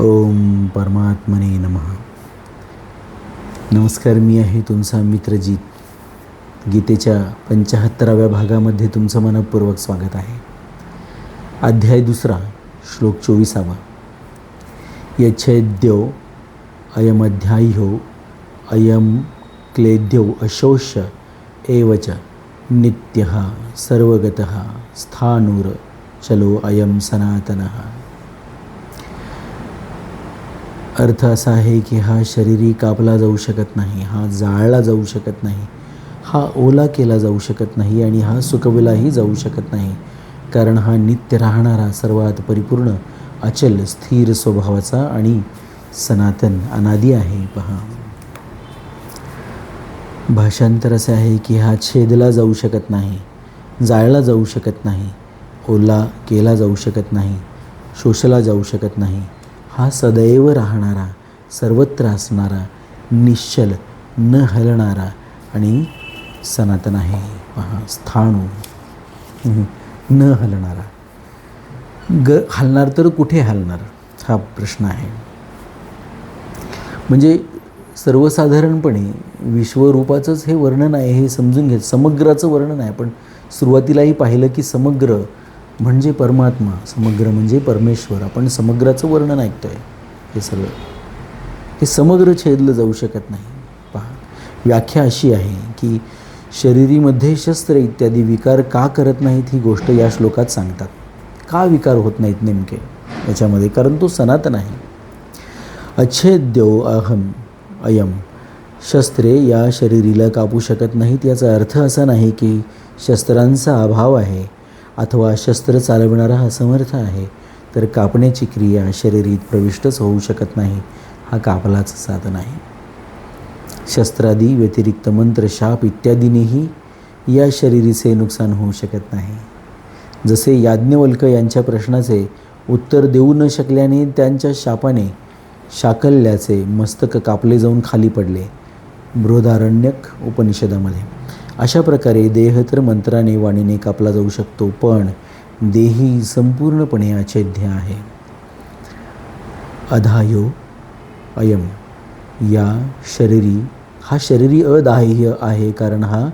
ओम परमात्मने नमः. नमस्कार मी आहे तुमचा मित्रजीत. गीतेच्या पंच्याहत्तराव्या भागामध्ये तुमचं मनपूर्वक स्वागत आहे. अध्याय दुसरा श्लोक चोवीसावा. यच्छेद्यो अध्यायो अयम क्लेद्यो अशोष्य एवच नित्य सर्वगत स्थानुर चलो अयम सनातनः। अर्थ असा आहे की हा शरीरी कापला जाऊ शकत नाही हा जाळला जाऊ शकत नाही हा ओला केला जाऊ शकत नाही आणि हा सुकविलाही जाऊ शकत नाही. कारण हा नित्य राहणारा सर्वात परिपूर्ण अचल स्थिर स्वभावाचा आणि सनातन अनादी आहे. पहा. भाषांतर असे आहे की हा छेदला जाऊ शकत नाही जाळला जाऊ शकत नाही ओला केला जाऊ शकत नाही शोषला जाऊ शकत नाही हा सदैव राहणारा सर्वत्र असणारा निश्चल न हलणारा आणि सनातन आहे. पहा स्थाणू. न हलणारा. ग हलणार तर कुठे हलणार? हा प्रश्न आहे. म्हणजे सर्वसाधारणपणे विश्वरूपाचंच हे वर्णन आहे हे समजून घ्या समग्राचं वर्णन आहे पण सुरुवातीलाही पाहिलं की समग्र म्हणजे परमात्मा समग्र म्हणजे परमेश्वर. आपण समग्राचं वर्णन ऐकतो आहे हे सगळं. हे समग्र छेदलं जाऊ शकत नाही. पहा. व्याख्या अशी आहे की शरीरीमध्ये शस्त्र इत्यादी विकार का करत नाहीत ही गोष्ट या श्लोकात सांगतात. का विकार होत नाहीत नेमके? याच्यामध्ये कारण तो सनातन आहे. अच्छेद्यो अहम अयम. शस्त्रे या शरीरीला कापू शकत नाहीत याचा अर्थ असा नाही की शस्त्रांचा अभाव आहे. अथवा शस्त्र चालविणारा समर्थ आहे तर कापण्याची क्रिया शरीरीत प्रविष्टच होऊ शकत नाही हा कापलाचं साधन आहे. शस्त्रादी व्यतिरिक्त मंत्र शाप इत्यादीनेही या शरीरीचे नुकसान होऊ शकत नाही. जसे याज्ञवल्क यांच्या प्रश्नाचे उत्तर देऊ न शकल्याने त्यांच्या शापाने शाकल्याचे मस्तक कापले जाऊन खाली पडले. बृहदारण्यक उपनिषदामध्ये. अशा प्रकारे देह तर मंत्राने वाणीने कापला जाऊ शकतो पण देही संपूर्णपणे अछेद्य आहे. अधायो अयम या शरीरी हा शरीरी अदाह्य आहे कारण हा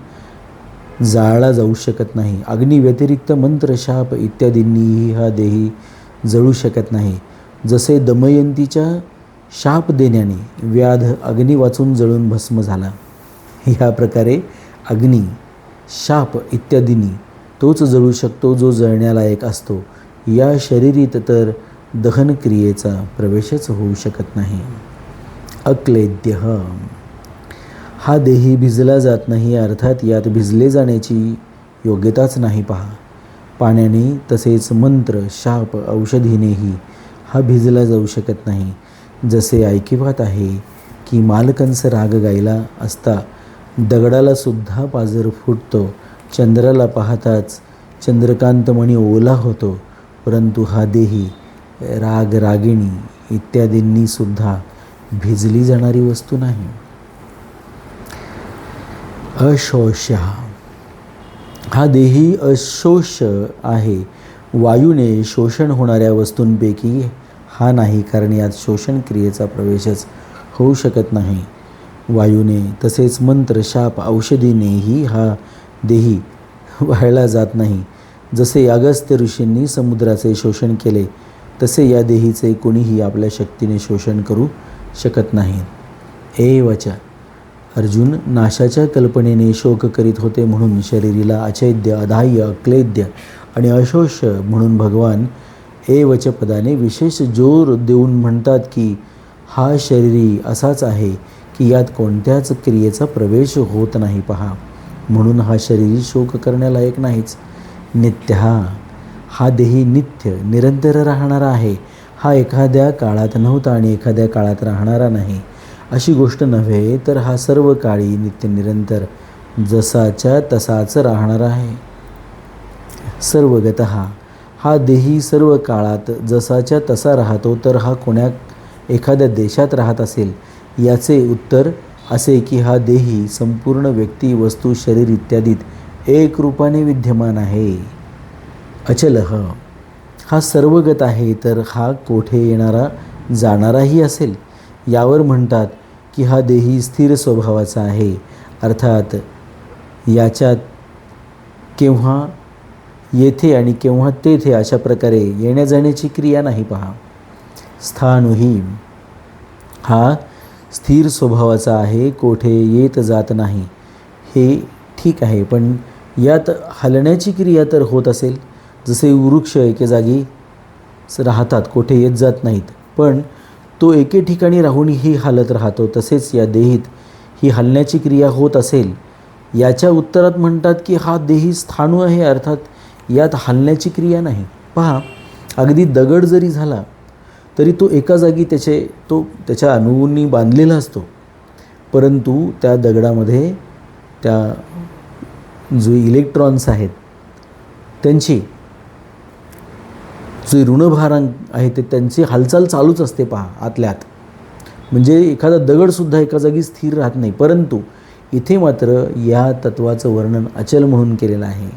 जाळला जाऊ शकत नाही. अग्निव्यतिरिक्त मंत्र शाप इत्यादींनीही हा देही जळू शकत नाही. जसे दमयंतीच्या शाप देण्याने व्याध अग्नी वाचून जळून भस्म झाला. ह्या प्रकारे अग्नी शाप इत्यादींनी तोच जळू शकतो जो जळण्यालायक असतो. या शरीरीत तर दहनक्रियेचा प्रवेशच होऊ शकत नाही. अक्लेद्य। हा देही भिजला जात नाही अर्थात यात भिजले जाण्याची योग्यताच नाही पहा. पाण्याने तसेच मंत्र शाप औषधीनेही हा भिजला जाऊ शकत नाही. जसे ऐकिवात आहे की मालकंस राग गायला असता दगडाला सुद्धा पाजर फुटतो. चंद्राला पाहताच चंद्रकांतमणी ओला होतो. परंतु हा देही राग रागिणी इत्यादींनी सुद्धा भिजली जाणारी वस्तू नाही. अशोष्य. हा देही अशोष आहे. वायूने शोषण होणाऱ्या वस्तूंपैकी हा नाही कारण यात शोषण क्रियेचा प्रवेशच होऊ शकत नाही. वायूने तसेच मंत्र शाप औषधीनेही हा देही वाळला जात नाही. जसे अगस्त्य ऋषींनी समुद्राचे शोषण केले तसे या देहीचे कोणीही आपल्या शक्तीने शोषण करू शकत नाही. ए वचा. अर्जुन नाशाच्या कल्पनेने शोक करीत होते म्हणून शरीरीला अचैद्य अधाह्य अक्लेद्य आणि अशोष म्हणून भगवान ए वच पदाने विशेष जोर देऊन म्हणतात की हा शरीरी असाच आहे. की यात कोणत्याच क्रियेचा प्रवेश होत नाही पहा. म्हणून हा शरीरी शोक करण्यालायक नाहीच. नित्य हा हा देही नित्य निरंतर राहणारा आहे. हा एखाद्या काळात नव्हता आणि एखाद्या काळात राहणारा नाही. अशी गोष्ट नव्हे तर हा सर्व काळी नित्य निरंतर जसाच्या तसाच राहणारा आहे. सर्वगत हा देही सर्व काळात जसाच्या तसा राहतो तर हा कोण्या एखाद्या देशात राहत असेल याचे उत्तर असे की हा देही संपूर्ण व्यक्ती वस्तू शरीर इत्यादीत एक रूपाने विद्यमान आहे. अचलह हा सर्वगत आहे तर हा कोठे येणारा जाणाराही असेल? यावर म्हणतात की हा देही स्थिर स्वभावाचा आहे. अर्थात याच्यात केव्हा येथे आणि केव्हा तेथे अशा प्रकारे येण्या जाण्याची क्रिया नाही पहा. स्थानुही हा स्थिर स्वभावाचा आहे कोठे येत जात नाही. हे ठीक आहे पण यात हलण्याची क्रिया तर होत असेल. जसे वृक्ष एके जागी राहतात कोठे येत जात नाहीत. पण तो एके ठिकाणी राहूनही हालत राहतो तसेच या देहीत ही हलण्याची क्रिया होत असेल. याच्या उत्तरात म्हणतात की हा देही स्थाणू आहे अर्थात यात हलण्याची क्रिया नाही. पहा अगदी दगड जरी झाला तरी तो एका जागी त्याचे तो त्याच्या अणुनी बांधलेला असतो. परंतु त्या दगडामध्ये त्या जो इलेक्ट्रॉन्स आहेत त्यांची जे ऋणभारां आहे ते त्यांची हालचाल चालूच असते पहा आतल्यात. म्हणजे एखादा दगडसुद्धा एका जागी स्थिर राहत नाही. परंतु इथे मात्र या तत्वाचं वर्णन अचल म्हणून केलेलं आहे.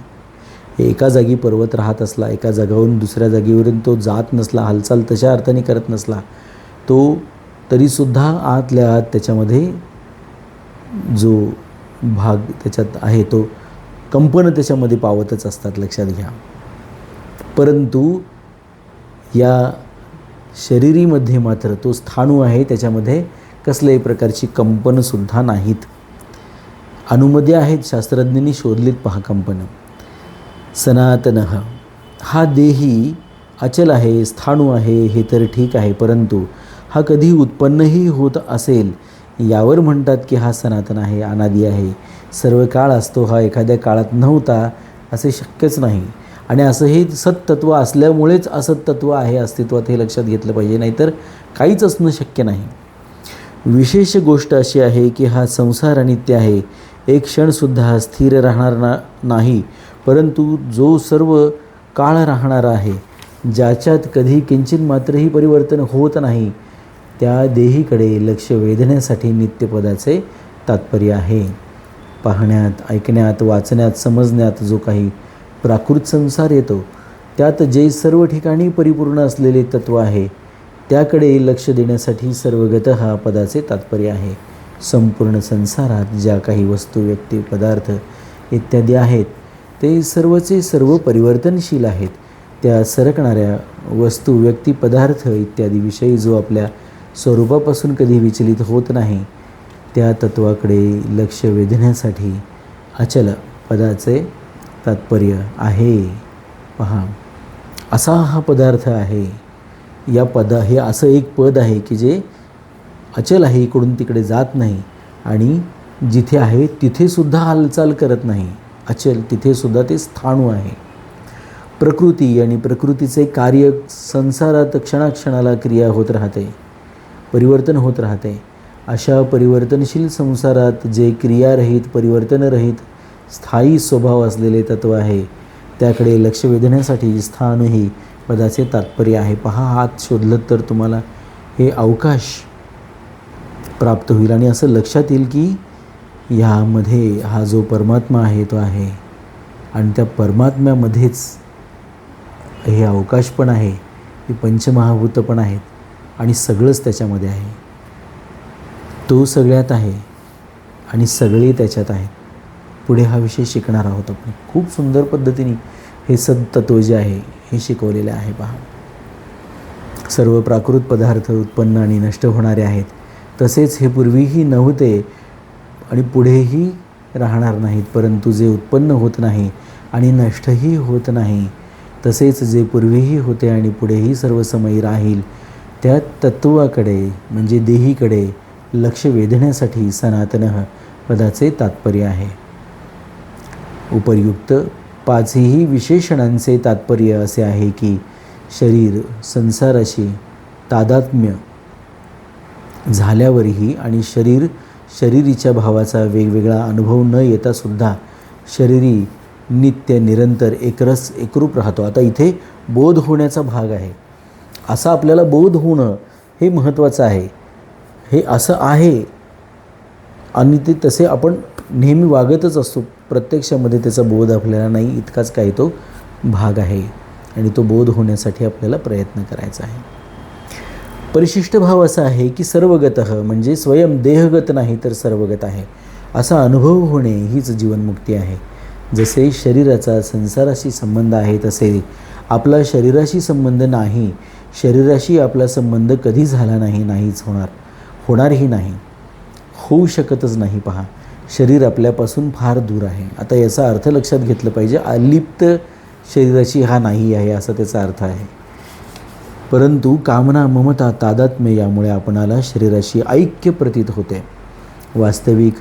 एका जागी पर्वत राहत असला एका जागावरून दुसऱ्या जागेवरून तो जात नसला हालचाल तशा अर्थाने करत नसला तो तरीसुद्धा आतल्या आत त्याच्यामध्ये जो भाग त्याच्यात आहे तो कंपनं त्याच्यामध्ये पावतच असतात लक्षात घ्या. परंतु या शरीरीमध्ये मात्र तो स्थाणू आहे त्याच्यामध्ये कसल्याही प्रकारची कंपनंसुद्धा नाहीत. अणुमध्ये आहेत शास्त्रज्ञांनी शोधलीत पहा कंपनं. सनातन. हा देही अचल आहे स्थाणू आहे हे तर ठीक आहे परंतु हा कधी उत्पन्नही होत असेल यावर म्हणतात की हा सनातन आहे अनादी आहे. सर्व काळ असतो हा एखाद्या काळात नव्हता असे शक्यच नाही. आणि असं हे सत्तत्व असल्यामुळेच असत्तत्व आहे अस्तित्वात हे लक्षात घेतलं पाहिजे नाहीतर काहीच असणं शक्य नाही. विशेष गोष्ट अशी आहे की हा संसार अनित्य आहे. एक क्षणसुद्धा स्थिर राहणार ना नाही परंतु जो सर्व काळ राहणारा आहे ज्याच्यात कधी किंचित मात्रही परिवर्तन होत नाही त्या देहीकडे लक्ष वेधण्यासाठी नित्यपदाचे तात्पर्य आहे. पाहण्यात ऐकण्यात वाचण्यात समजण्यात जो काही प्राकृत संसार येतो त्यात जे सर्व ठिकाणी परिपूर्ण असलेले तत्त्व आहे त्याकडे लक्ष देण्यासाठी सर्वगत हा पदाचे तात्पर्य आहे. संपूर्ण संसारात ज्या काही वस्तू व्यक्ती पदार्थ इत्यादी आहेत ते सर्वचे सर्व परिवर्तनशील आहेत. त्या सरकणाऱ्या वस्तू व्यक्ती पदार्थ इत्यादी विषयी जो आपल्या स्वरूपापासून कधी विचलित होत नाही त्या तत्वाकडे लक्ष वेधण्यासाठी अचल पदाचे तात्पर्य आहे. पहा असा हा पदार्थ आहे. या पदा हे असं एक पद आहे की जे अचल आहे इकडून तिकडे जात नाही आणि जिथे आहे तिथेसुद्धा हालचाल करत नाही. अचल तिथेसुद्धा ते स्थाणू आहे. प्रकृती आणि प्रकृतीचे कार्य संसारात क्षणाक्षणाला क्रिया होत राहते परिवर्तन होत राहते. अशा परिवर्तनशील संसारात जे क्रियारहित परिवर्तनरहित स्थायी स्वभाव असलेले तत्व आहे त्याकडे लक्ष वेधण्यासाठी स्थानही पदाचे तात्पर्य आहे. पहा हात शोधलं तर तुम्हाला हे अवकाश प्राप्त होईल. आणि असं लक्षात येईल की ह्यामध्ये हा जो परमात्मा आहे तो आहे. आणि त्या परमात्म्यामध्येच हे अवकाश पण आहे ही पंचमहाभूतं पण आहेत आणि सगळंच त्याच्यामध्ये आहे. तो सगळ्यात आहे आणि सगळे त्याच्यात आहेत. पुढे हा विषय शिकणार आहोत आपण. खूप सुंदर पद्धतीने हे सदतत्व जे आहे हे शिकवलेले आहे पहा. सर्व प्राकृत पदार्थ उत्पन्न आणि नष्ट होणारे आहेत. तसेच हे पूर्वीही नव्हते आणि पुढेही राहणार नाहीत परंतु जे उत्पन्न होत नाही आणि नष्टही होत नाही तसेच जे पूर्वीही होते आणि पुढेही सर्वसमयी राहील त्या तत्वाकडे म्हणजे देहीकडे लक्ष वेधण्यासाठी सनातन पदाचे तात्पर्य आहे. उपर्युक्त पाचही विशेषणांचे तात्पर्य असे आहे की शरीर संसाराशी तादात्म्य झाल्यावरही आणि शरीर शरीरीच्या भावाचा वेगवेगळा अनुभव न येतासुद्धा शरीरी नित्य निरंतर एकरस एकरूप राहतो. आता इथे बोध होण्याचा भाग आहे. असा आपल्याला बोध होणं हे महत्त्वाचं आहे. हे असं आहे आणि ते तसे आपण नेहमी वागतच असतो. प्रत्यक्षामध्ये त्याचा बोध आपल्याला नाही इतकाच काही तो भाग आहे. आणि तो बोध होण्यासाठी आपल्याला प्रयत्न करायचा आहे. परिशिष्ट भाव असा आहे की सर्वगत म्हणजे स्वयं देहगत नाही तर सर्वगत आहे. असा अनुभव होणे हीच जीवनमुक्ती आहे. जसे शरीराचा संसाराशी संबंध आहे तसे आपला शरीराशी संबंध नाही शरीराशी आपला संबंध कधी झाला नाही नाहीच होणार होणारही नाही. होऊ शकतच नाही पहा. शरीर आपल्यापासून फार दूर आहे. आता याचा अर्थ लक्षात घेतलं पाहिजे अलिप्त शरीराशी हा नाही आहे असा त्याचा अर्थ आहे. परंतु कामना ममता तादात्म्य यामुळे आपणाला शरीराशी ऐक्य प्रतीत होते. वास्तविक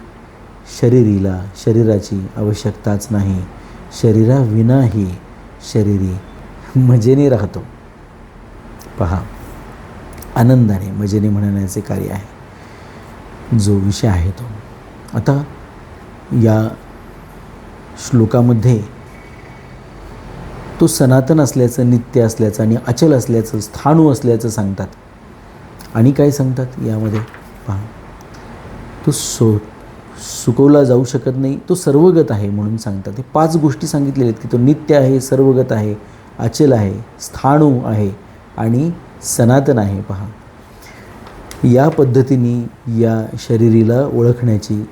शरीरीला शरीराची आवश्यकताच नाही शरीराविनाही शरीरी मजेने राहतो. पहा आनंदाने मजेने म्हणण्याचे कार्य आहे. जो विषय आहे तो. आता या श्लोकामध्ये तो सनातन असल्याचं नित्य असल्याचं आणि अचल असल्याचं स्थाणू असल्याचं सांगतात. आणि काय सांगतात? यामध्ये पहा. तो सो सुकवला जाऊ शकत नाही. तो सर्वगत आहे म्हणून सांगतात. हे पाच गोष्टी सांगितलेल्या आहेत की तो नित्य आहे सर्वगत आहे अचल आहे स्थाणू आहे आणि सनातन आहे. पहा. या पद्धतीने या शरीरीला ओळखण्याची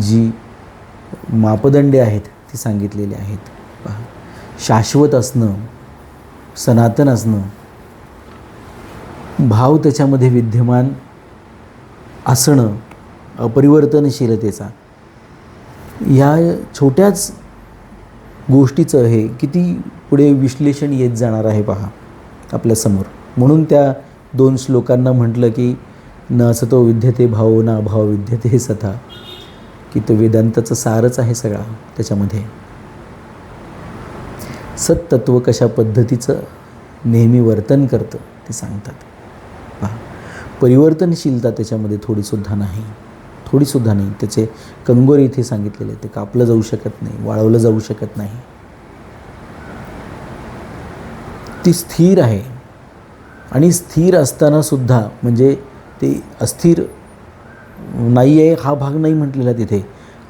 जी मापदंडे आहेत ती सांगितलेली आहेत. शाश्वत असणं सनातन असणं भाव त्याच्यामध्ये विद्यमान असणं अपरिवर्तनशीलतेचा. या छोट्याच गोष्टीचं हे किती पुढे विश्लेषण येत जाणार आहे पहा आपल्यासमोर म्हणून त्या दोन श्लोकांना म्हटलं की न असतो विद्यते भाव ना भाव विद्यते सथा की तो वेदांताचं सारच आहे सगळा त्याच्यामध्ये. सत्तत्व कशा पद्धतीचं नेहमी वर्तन करतं ते सांगतात. पहा परिवर्तनशीलता त्याच्यामध्ये थोडीसुद्धा नाही थोडीसुद्धा नाही. त्याचे कंगोर इथे सांगितलेले ते कापलं जाऊ शकत नाही वाळवलं जाऊ शकत नाही. ती स्थिर आहे आणि स्थिर असताना सुद्धा म्हणजे ते अस्थिर नाही आहे हा भाग नाही म्हटलेला तिथे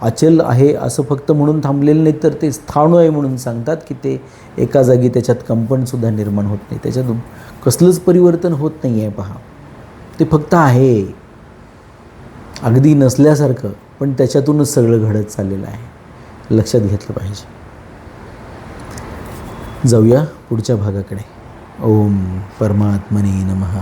अचल आहे असं फक्त म्हणून थांबलेलं नाही तर ते स्थाणू आहे म्हणून सांगतात की ते एका जागी त्याच्यात कंपनसुद्धा निर्माण होत नाही. त्याच्यात कसलंच परिवर्तन होत नाही आहे पहा. ते फक्त आहे. अगदी नसल्यासारखं पण त्याच्यातूनच सगळं घडत चाललेलं आहे. लक्षात घेतलं पाहिजे. जाऊया पुढच्या भागाकडे. ओम परमात्मने नमः.